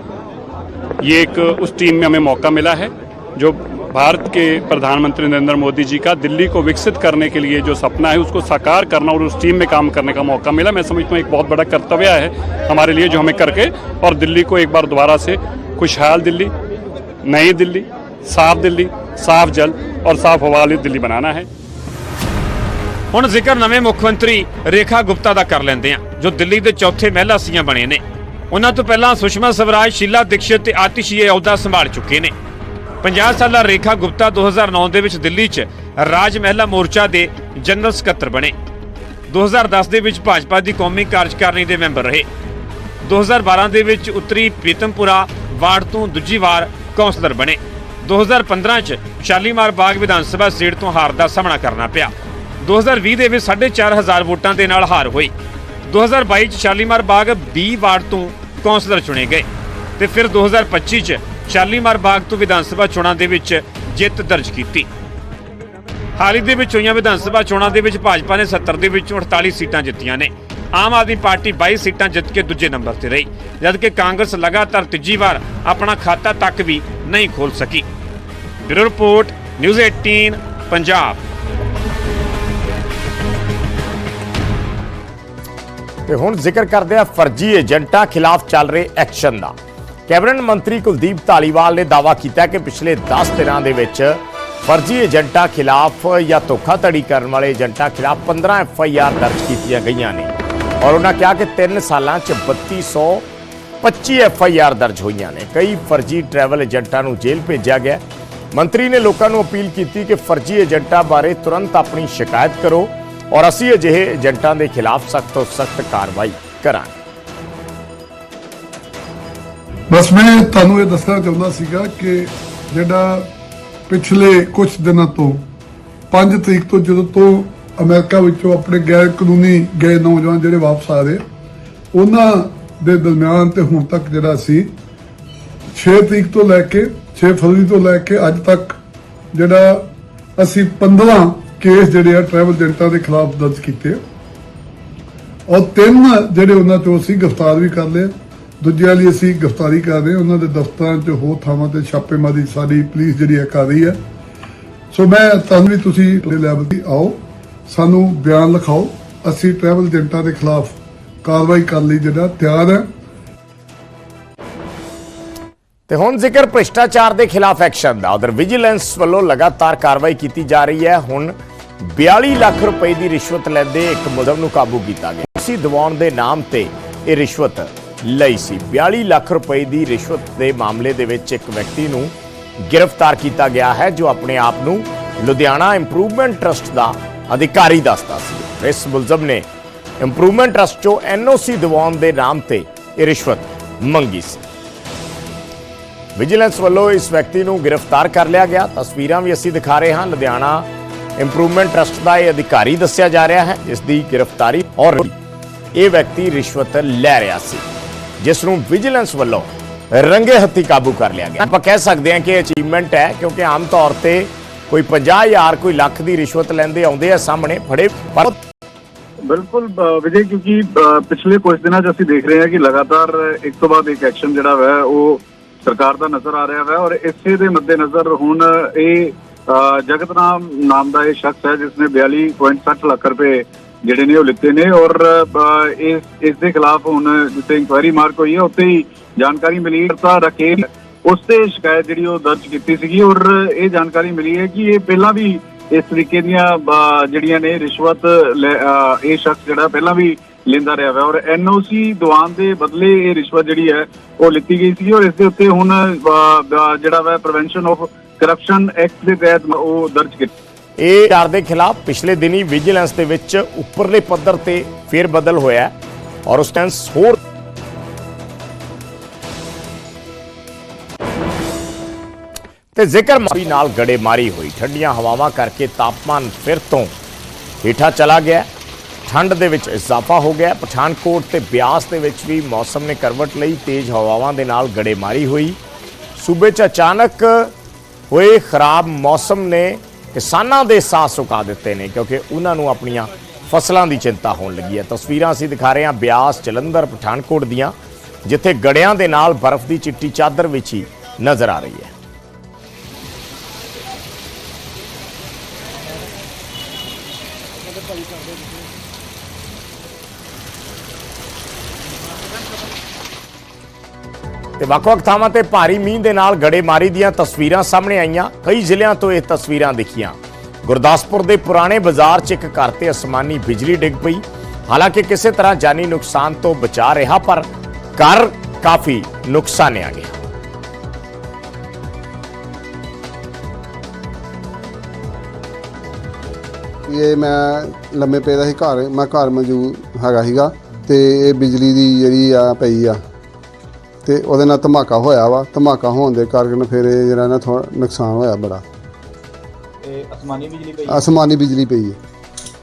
ये एक, उस टीम में हमें मौका मिला है, जो भारत के प्रधानमंत्री नरेंद्र मोदी जी का दिल्ली को विकसित करने के लिए जो सपना है उसको साकार करना और उस टीम में काम करने का मौका मिला मैं समझता हूँ एक बहुत बड़ा कर्तव्य है हमारे लिए जो हमें करके और दिल्ली को एक बार दोबारा से खुशहाल दिल्ली नई दिल्ली साफ दिल्ली साफ जल और साफ हवा वाली दिल्ली बनाना है ਹੁਣ ਜ਼ਿਕਰ ਨਵੇਂ ਮੁੱਖ ਮੰਤਰੀ ਰੇਖਾ ਗੁਪਤਾ ਦਾ ਕਰ ਲੈਂਦੇ ਹਾਂ ਜੋ ਦਿੱਲੀ ਦੇ ਚੌਥੇ ਮਹਿਲਾ ਸੀਆਂ ਬਣੇ ਨੇ ਉਹਨਾਂ ਤੋਂ ਪਹਿਲਾਂ ਸੁਸ਼ਮਾ ਸਵਰਾਜ ਸ਼ੀਲਾ ਦੀਕਸ਼ਿਤ ਤੇ ਆਤਿਸ਼ ਇਹ ਅਹੁਦਾ ਸੰਭਾਲ ਚੁੱਕੇ ਨੇ 50 ਸਾਲਾ ਰੇਖਾ ਗੁਪਤਾ 2009 ਦੇ ਵਿੱਚ ਦਿੱਲੀ 'ਚ ਰਾਜ ਮਹਿਲਾ ਮੋਰਚਾ ਦੇ ਜਨਰਲ ਸਕੱਤਰ ਬਣੇ। 2010 ਦੇ ਵਿੱਚ ਭਾਜਪਾ ਦੀ ਕੌਮੀ ਕਾਰਜਕਾਰਨੀ ਦੇ ਮੈਂਬਰ ਰਹੇ। 2012 ਦੇ ਵਿੱਚ ਉੱਤਰੀ ਪ੍ਰੀਤਮਪੁਰਾ ਵਾਰਡ ਤੋਂ ਦੂਜੀ ਵਾਰ ਕੌਂਸਲਰ ਬਣੇ। 2015 'ਚ ਸ਼ਾਲੀਮਾਰ ਬਾਗ ਵਿਧਾਨ ਸਭਾ ਸੀਟ ਤੋਂ ਹਾਰ ਦਾ ਸਾਹਮਣਾ ਕਰਨਾ ਪਿਆ। 2020 ਦੇ ਵਿੱਚ 4500 ਵੋਟਾਂ ਦੇ ਨਾਲ ਹਾਰ ਹੋਈ। 2022 ਚ ਸ਼ਾਲੀਮਾਰ ਬਾਗ 20 ਵਾਰਡ ਤੋਂ ਕੌਂਸਲਰ ਚੁਣੇ ਗਏ। ਤੇ ਫਿਰ 2025 ਚ ਸ਼ਾਲੀਮਾਰ ਬਾਗ ਤੋਂ ਵਿਧਾਨ ਸਭਾ ਚੋਣਾਂ ਦੇ ਵਿੱਚ ਜਿੱਤ ਦਰਜ ਕੀਤੀ। ਹਾਲ ਹੀ ਦੇ ਵਿੱਚ ਹੋਈਆਂ ਵਿਧਾਨ ਸਭਾ ਚੋਣਾਂ ਦੇ ਵਿੱਚ ਭਾਜਪਾ ਨੇ 70 ਦੇ ਵਿੱਚੋਂ 48 ਸੀਟਾਂ ਜਿੱਤੀਆਂ ਨੇ। ਆਮ ਆਦਮੀ ਪਾਰਟੀ 22 ਸੀਟਾਂ ਜਿੱਤ ਕੇ ਦੂਜੇ ਨੰਬਰ ਤੇ ਰਹੀ, ਜਦਕਿ ਕਾਂਗਰਸ ਲਗਾਤਾਰ ਤੀਜੀ ਵਾਰ ਆਪਣਾ ਖਾਤਾ ਤੱਕ ਵੀ ਨਹੀਂ ਖੋਲ ਸਕੀ। Bureau report, news 18 Punjab. ਤੇ ਹੁਣ ਜ਼ਿਕਰ ਕਰਦੇ ਆ ਫਰਜ਼ੀ ਏਜੰਟਾਂ ਖਿਲਾਫ ਚੱਲ ਰਹੇ ਐਕਸ਼ਨ ਦਾ। ਕੈਬਨਿਟ ਮੰਤਰੀ ਕੁਲਦੀਪ ਧਾਲੀਵਾਲ ਨੇ ਦਾਅਵਾ ਕੀਤਾ ਕਿ ਪਿਛਲੇ 10 ਦਿਨਾਂ ਦੇ ਵਿੱਚ ਫਰਜ਼ੀ ਏਜੰਟਾਂ ਖਿਲਾਫ ਜਾਂ ਧੋਖਾਧੜੀ ਕਰਨ ਵਾਲੇ ਏਜੰਟਾਂ ਖਿਲਾਫ 15 ਐਫ ਆਈ ਆਰ ਦਰਜ ਕੀਤੀਆਂ ਗਈਆਂ ਨੇ ਔਰ ਉਹਨਾਂ ਕਿਹਾ ਕਿ 3 ਸਾਲਾਂ 'ਚ 3225 ਐਫ ਆਈ ਆਰ ਦਰਜ ਹੋਈਆਂ ਨੇ। ਕਈ ਫਰਜ਼ੀ ਟਰੈਵਲ ਏਜੰਟਾਂ ਨੂੰ ਜੇਲ੍ਹ ਭੇਜਿਆ ਗਿਆ। ਮੰਤਰੀ ਨੇ ਲੋਕਾਂ ਨੂੰ ਅਪੀਲ ਕੀਤੀ ਕਿ ਫਰਜ਼ੀ ਏਜੰਟਾਂ ਬਾਰੇ ਤੁਰੰਤ ਆਪਣੀ ਸ਼ਿਕਾਇਤ ਕਰੋ ਔਰ ਅਸੀਂ ਅਜਿਹੇ ਏਜੰਟਾਂ ਦੇ ਖਿਲਾਫ ਸਖਤ ਤੋਂ ਸਖਤ ਕਾਰਵਾਈ ਕਰਾਂਗੇ। ਬਸ ਮੈਂ ਤੁਹਾਨੂੰ ਇਹ ਦੱਸਣਾ ਚਾਹੁੰਦਾ ਸੀਗਾ ਕਿ ਜਿਹੜਾ ਪਿਛਲੇ ਕੁਝ ਦਿਨਾਂ ਤੋਂ 5 ਤਰੀਕ ਤੋਂ ਜਦੋਂ ਤੋਂ ਅਮਰੀਕਾ ਵਿੱਚੋਂ ਆਪਣੇ ਗੈਰ ਕਾਨੂੰਨੀ ਗਏ ਨੌਜਵਾਨ ਜਿਹੜੇ ਵਾਪਸ ਆ ਰਹੇ, ਉਹਨਾਂ ਦੇ ਦਰਮਿਆਨ ਤੇ ਹੁਣ ਤੱਕ ਜਿਹੜਾ ਸੀ 6 ਤਰੀਕ ਤੋਂ ਲੈ ਕੇ 6 ਫਰਵਰੀ ਤੋਂ ਲੈ ਕੇ ਅੱਜ ਤੱਕ ਜਿਹੜਾ ਅਸੀਂ 15 ਕੇਸ ਜਿਹੜੇ ਆ ਟਰੈਵਲ ਏਜੰਟਾਂ ਦੇ ਖਿਲਾਫ ਦਰਜ ਕੀਤੇ ਔਰ ਤਿੰਨ ਜਿਹੜੇ ਉਹਨਾਂ ਚੋਂ ਅਸੀਂ ਗ੍ਰਿਫਤਾਰ ਵੀ ਕਰ ਲਏ ਦੂਜਿਆਂ ਲਈ ਅਸੀਂ ਗ੍ਰਿਫਤਾਰੀ ਕਰ ਰਹੇ ਉਹਨਾਂ ਦੇ ਦਫ਼ਤਰਾਂ 'ਚ ਹੋਰ ਥਾਵਾਂ ਤੇ ਛਾਪੇਮਾਰੀ ਸਾਡੀ ਪੁਲਿਸ ਜਿਹੜੀ ਹੈ ਕਰ ਰਹੀ ਹੈ। ਸੋ ਮੈਂ ਤੁਹਾਨੂੰ ਵੀ ਤੁਸੀਂ ਲੈਵਲ ਤੇ ਆਓ, ਸਾਨੂੰ ਬਿਆਨ ਲਿਖਾਓ। ਅਸੀਂ ਟਰੈਵਲ ਏਜੰਟਾਂ ਦੇ ਖਿਲਾਫ ਕਾਰਵਾਈ ਕਰਨ ਲਈ ਜਿਹੜਾ ਤਿਆਰ ਹੈ। ਤੇ ਹੁਣ ਜ਼ਿਕਰ ਭ੍ਰਿਸ਼ਟਾਚਾਰ ਦੇ ਖਿਲਾਫ ਐਕਸ਼ਨ ਦਾ। ਉਧਰ ਵਿਜੀਲੈਂਸ ਵੱਲੋਂ ਲਗਾਤਾਰ ਕਾਰਵਾਈ ਕੀਤੀ ਜਾ ਰਹੀ ਹੈ। ਹੁਣ 42 ਲੱਖ ਰੁਪਏ ਦੀ ਰਿਸ਼ਵਤ ਲੈਂਦੇ ਇੱਕ ਮੁਲਜ਼ਮ ਨੂੰ ਕਾਬੂ ਕੀਤਾ ਗਿਆ। ਸੀ ਦਿਵਾਉਣ ਦੇ ਨਾਮ ਤੇ ਇਹ ਰਿਸ਼ਵਤ ਲਈ ਸੀ। 42 ਲੱਖ ਰੁਪਏ ਦੀ ਰਿਸ਼ਵਤ ਦੇ ਮਾਮਲੇ ਦੇ ਵਿੱਚ ਇੱਕ ਵਿਅਕਤੀ ਨੂੰ ਗ੍ਰਿਫਤਾਰ ਕੀਤਾ ਗਿਆ ਹੈ, ਜੋ ਆਪਣੇ ਆਪ ਨੂੰ ਲੁਧਿਆਣਾ ਇੰਪਰੂਵਮੈਂਟ ਟਰਸਟ ਦਾ ਅਧਿਕਾਰੀ ਦੱਸਦਾ ਸੀ। ਇਸ ਮੁਲਜ਼ਮ ਨੇ ਇੰਪਰੂਵਮੈਂਟ ਟਰਸਟ ਚੋਂ ਐਨਓਸੀ ਦਿਵਾਉਣ ਦੇ ਨਾਮ ਤੇ ਇਹ ਰਿਸ਼ਵਤ ਮੰਗੀ ਸੀ। ਵਿਜੀਲੈਂਸ ਵੱਲੋਂ ਇਸ ਵਿਅਕਤੀ ਨੂੰ ਗ੍ਰਿਫਤਾਰ ਕਰ ਲਿਆ ਗਿਆ। ਤਸਵੀਰਾਂ ਵੀ ਅਸੀਂ ਦਿਖਾ ਰਹੇ ਹਾਂ। ਲੁਧਿਆਣਾ ਇੰਪਰੂਵਮੈਂਟ ਟਰਸਟ ਦਾ ਇਹ ਅਧਿਕਾਰੀ ਦੱਸਿਆ ਜਾ ਰਿਹਾ ਹੈ, ਜਿਸ ਦੀ ਗ੍ਰਿਫਤਾਰੀ ਔਰ ਇਹ ਵਿਅਕਤੀ ਰਿਸ਼ਵਤ ਲੈ ਰਿਹਾ ਸੀ। ਜਿਸ ਨੂੰ ਵਿਜੀਲੈਂਸ ਵੱਲੋਂ ਰੰਗੇ ਹੱਥੀ ਕਾਬੂ ਕਰ ਲਿਆ ਗਿਆ। ਆਪਾਂ ਕਹਿ ਸਕਦੇ ਹਾਂ ਕਿ ਅਚੀਵਮੈਂਟ ਹੈ ਕਿਉਂਕਿ ਆਮ ਤੌਰ ਤੇ ਕੋਈ 50000 ਕੋਈ ਲੱਖ ਦੀ ਰਿਸ਼ਵਤ ਲੈਂਦੇ ਆਉਂਦੇ ਆ ਸਾਹਮਣੇ ਫੜੇ ਪਰ ਬਿਲਕੁਲ ਵਿਜੇ ਕਿਉਂਕਿ ਪਿਛਲੇ ਕੁਝ ਦਿਨਾਂ 'ਚ ਅਸੀਂ ਦੇਖ ਰਹੇ ਹਾਂ ਕਿ ਲਗਾਤਾਰ ਇੱਕ ਤੋਂ ਬਾਅਦ ਇੱਕ ਐਕਸ਼ਨ ਜਿਹੜਾ ਹੈ ਉਹ ਸਰਕਾਰ ਦਾ ਨਜ਼ਰ ਆ ਰਿਹਾ ਹੈ ਔਰ ਇਸੇ ਦੇ ਮੱਦੇਨਜ਼ਰ ਹੁਣ ਇਹ ਅ, ਜਗਤਨਾਮ ਨਾਮ ਦਾ ਇਹ ਸ਼ਖਸ ਹੈ ਜਿਸ ਨੇ 42.60 ਲੱਖ ਰੁਪਏ ਜਿਹੜੇ ਨੇ ਉਹ ਲਿੱਤੇ ਨੇ ਔਰ ਅ, ਇਸ ਇਸ ਦੇ ਖਿਲਾਫ ਹੁਣ ਜਿੱਥੇ ਇਨਕੁਆਇਰੀ ਮਾਰਕ ਹੋਈ ਹੈ ਉੱਥੇ ਹੀ ਜਾਣਕਾਰੀ ਮਿਲੀ ਹੈ ਤਾਂ ਰਕੇਲ ਉਸ ਤੇ ਸ਼ਿਕਾਇਤ ਜਿਹੜੀ ਉਹ ਦਰਜ ਕੀਤੀ ਸੀਗੀ ਔਰ ਇਹ ਜਾਣਕਾਰੀ ਮਿਲੀ ਹੈ ਕਿ ਇਹ ਪਹਿਲਾਂ ਵੀ ਇਸ ਤਰੀਕੇ ਦੀਆਂ ਜਿਹੜੀਆਂ ਨੇ ਰਿਸ਼ਵਤ ਲੈ- ਅ, ਇਹ ਸ਼ਖਸ ਜਿਹੜਾ ਪਹਿਲਾਂ ਵੀ ਲੈਂਦਾ ਰਿਹਾ ਹੈ ਔਰ ਐਨਓਸੀ ਦੀਵਾਨ ਦੇ ਬਦਲੇ ਇਹ ਰਿਸ਼ਵਤ ਜਿਹੜੀ ਹੈ ਉਹ ਲਿੱਤੀ ਗਈ ਸੀ ਔਰ ਇਸ ਦੇ ਉੱਤੇ ਹੁਣ ਜਿਹੜਾ ਵਾ ਪ੍ਰੀਵੈਂਸ਼ਨ ਆਫ ਕਰਪਸ਼ਨ ਐਕਟ ਦੇ ਤਹਿਤ ਉਹ ਦਰਜ ਕੀਤਾ ਇਹ ਚਾਰ ਦੇ ਖਿਲਾਫ ਪਿਛਲੇ ਦਿਨੀ ਵਿਜੀਲੈਂਸ ਦੇ ਵਿੱਚ ਉੱਪਰਲੇ ਪੱਧਰ ਤੇ ਫੇਰ ਬਦਲ ਹੋਇਆ ਔਰ ਉਸ ਟਾਈਮ ਹੋਰ ਤੇ ਜ਼ਿਕਰ ਮਾਰੀ ਨਾਲ ਗੜੇਮਾਰੀ ਹੋਈ। ਠੰਡੀਆਂ ਹਵਾਵਾਂ ਕਰਕੇ ਤਾਪਮਾਨ ਫਿਰ ਤੋਂ ਹੇਠਾਂ ਚਲਾ ਗਿਆ ਠੰਡ ਦੇ ਵਿੱਚ ਇਜ਼ਾਫਾ ਹੋ ਗਿਆ ਪਠਾਨਕੋਟ ਤੇ ਬਿਆਸ ਦੇ ਵਿੱਚ ਵੀ ਮੌਸਮ ਨੇ ਕਰਵਟ ਲਈ ਤੇਜ਼ ਹਵਾਵਾਂ ਦੇ ਨਾਲ ਗੜੇਮਾਰੀ ਹੋਈ। ਸੂਬੇ 'ਚ ਅਚਾਨਕ ਹੋਏ ਖਰਾਬ ਮੌਸਮ ਨੇ ਕਿਸਾਨਾਂ ਦੇ ਸਾਹ ਸੁਕਾ ਦਿੱਤੇ ਨੇ ਕਿਉਂਕਿ ਉਹਨਾਂ ਨੂੰ ਆਪਣੀਆਂ ਫਸਲਾਂ ਦੀ ਚਿੰਤਾ ਹੋਣ ਲੱਗੀ ਹੈ। ਤਸਵੀਰਾਂ ਅਸੀਂ ਦਿਖਾ ਰਹੇ ਹਾਂ ਬਿਆਸ, ਜਲੰਧਰ, ਪਠਾਨਕੋਟ ਦੀਆਂ, ਜਿੱਥੇ ਗੜਿਆਂ ਦੇ ਨਾਲ ਬਰਫ਼ ਦੀ ਚਿੱਟੀ ਚਾਦਰ ਵਿੱਚ ਹੀ ਨਜ਼ਰ ਆ ਰਹੀ ਹੈ। ਤੇ ਵੱਖ-ਵੱਖ ਥਾਵਾਂ ਤੇ ਭਾਰੀ ਮੀਂਹ ਦੇ ਨਾਲ ਗੜੇਮਾਰੀ ਦੀਆਂ ਤਸਵੀਰਾਂ ਸਾਹਮਣੇ ਆਈਆਂ। ਕਈ ਜ਼ਿਲ੍ਹਿਆਂ ਤੋਂ ਇਹ ਤਸਵੀਰਾਂ ਦਿਖੀਆਂ। ਗੁਰਦਾਸਪੁਰ ਦੇ ਪੁਰਾਣੇ ਬਾਜ਼ਾਰ 'ਚ ਇੱਕ ਘਰ ਤੇ ਅਸਮਾਨੀ ਬਿਜਲੀ ਡਿੱਗ ਪਈ। ਹਾਲਾਂਕਿ ਕਿਸੇ ਤਰ੍ਹਾਂ ਜਾਨੀ ਨੁਕਸਾਨ ਤੋਂ ਬਚਾ ਰਿਹਾ, ਪਰ ਘਰ ਕਾਫੀ ਨੁਕਸਾਨਿਆ ਗਿਆ। ਇਹ ਮੈਂ ਲੰਮੇ ਪਏ ਦਾ ਸੀ ਘਰ। ਮੈਂ ਘਰ ਮੌਜੂਦ ਹੈਗਾ ਸੀਗਾ ਤੇ ਇਹ ਬਿਜਲੀ ਦੀ ਜਿਹੜੀ ਆ ਪਈ ਆ। ਤੇ ਉਹਦੇ ਨਾਲ ਧਮਾਕਾ ਹੋਇਆ ਵਾ। ਧਮਾਕਾ ਹੋਣ ਦੇ ਕਾਰਨ ਫਿਰ ਇਹ ਜਿਹੜਾ ਨਾ ਥੋੜਾ ਨੁਕਸਾਨ ਹੋਇਆ ਬੜਾ। ਤੇ ਅਸਮਾਨੀ ਬਿਜਲੀ ਪਈ ਅਸਮਾਨੀ ਬਿਜਲੀ ਪਈ ਹੈ।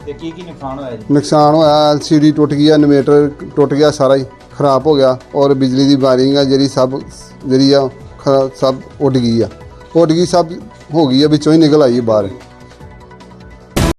ਤੇ ਕੀ ਕੀ ਨੁਕਸਾਨ ਹੋਇਆ ਜੀ? ਨੁਕਸਾਨ ਹੋਇਆ ਐਲਸੀਡੀ ਟੁੱਟ ਗਈ ਇਨਵੇਟਰ ਟੁੱਟ ਗਿਆ ਸਾਰਾ ਹੀ ਖਰਾਬ ਹੋ ਗਿਆ ਔਰ ਬਿਜਲੀ ਦੀ ਵਾਇਰਿੰਗ ਆ ਜਿਹੜੀ ਸਭ ਜਿਹੜੀ ਆ ਖ- ਸਭ ਉੱਡ ਗਈ ਆ। ਉੱਡ ਗਈ ਸਭ ਹੋ ਗਈ ਆ ਵਿੱਚੋਂ ਹੀ ਨਿਕਲ ਆਈ ਬਾਹਰ।